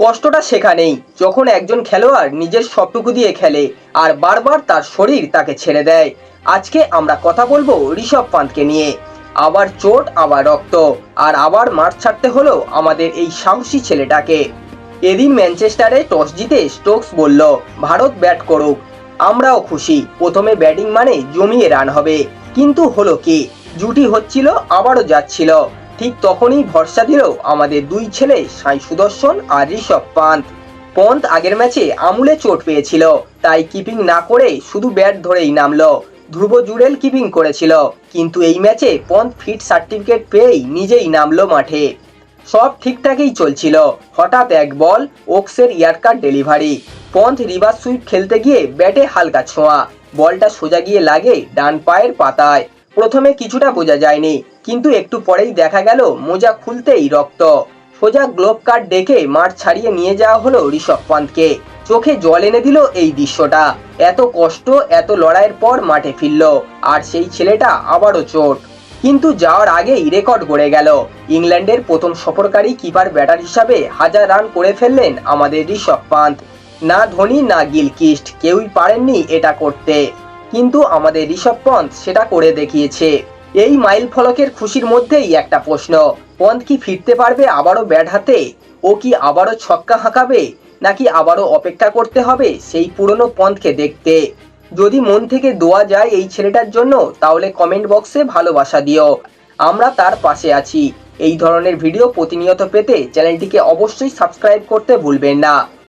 কষ্টটা সেখানেই। যখন একজন খেলোয়াড় নিজের সবটুকু দিয়ে খেলে আর বারবার তার শরীর তাকে ছেড়ে দেয়। আজকে আমরা কথা বলব ঋষভ পান্তকে নিয়ে। আবার চোট, আবার রক্ত, আর আবার মাঠ ছাড়তে হলো আমাদের এই সাহসী ছেলেটাকে। এদিন ম্যানচেস্টারে টস জিতে স্টোকস বলল, ভারত ব্যাট করুক। আমরাও খুশি, প্রথমে ব্যাটিং মানে জমিয়ে রান হবে। কিন্তু হলো কি? জুটি হচ্ছিল, আবারও যাচ্ছিল। ঠিক তখনই ভরসা দিল আমাদের দুই ছেলে সাই সুদর্শন আর ঋষভ পান্ত পন্ত আগের ম্যাচে আমুলে চোট পেয়েছিল, তাই কিপিং না করে শুধু ব্যাট ধরেই নামলো। ধ্রুব জুড়েল কিপিং করেছিল, কিন্তু এই ম্যাচে পন্ত ফিট সার্টিফিকেট পেয়েই নিজেই নামলো মাঠে। সব ঠিকঠাকই চলছিল, হঠাৎ এক ball, ওক্সের yorker delivery. Pant reverse sweep খেলতে গিয়ে ব্যাটে হালকা ছোঁয়া, বলটা সোজা গিয়ে লাগে ডান পায়ের পাতায়। প্রথমে কিছুটা বোঝা যায়নি, কিন্তু একটু পরেই দেখা গেল মোজা খুলতেই রক্ত। সোজা গ্লোভ কার্ড ডেকে মাঠ ছাড়িয়ে নিয়ে যাওয়া হলো ঋষভ পান্তকে চোখে জল এনে দিল এই দৃশ্যটা। এত কষ্ট, এত লড়াইয়ের পর মাঠে ফিরল, আর সেই ছেলেটা আবারও চোট। কিন্তু যাওয়ার আগেই রেকর্ড গড়ে গেল। ইংল্যান্ডের প্রথম সফরকারী কিপার ব্যাটার হিসাবে হাজার রান করে ফেললেন আমাদের ঋষভ পান্ত না ধোনি, না গিলকিস্ট কেউই পারেননি এটা করতে। কিন্তু আমাদের ঋষভ পন্থ সেটা করে দেখিয়েছে। এই মাইল ফলকের খুশির মধ্যেই একটা প্রশ্ন, পন্থ কি ফিরতে পারবে আবারও ব্যাট হাতে? ও কি আবারও ছক্কা হাঁকাবে, নাকি আবারও অপেক্ষা করতে হবে সেই পুরনো পন্থকে দেখতে? যদি মন থেকে দোয়া যায় এই ছেলেটার জন্য, তাহলে কমেন্ট বক্সে ভালোবাসা দিও। আমরা তার পাশে আছি। এই ধরনের ভিডিও প্রতিনিয়ত পেতে চ্যানেলটিকে অবশ্যই সাবস্ক্রাইব করতে ভুলবেন না।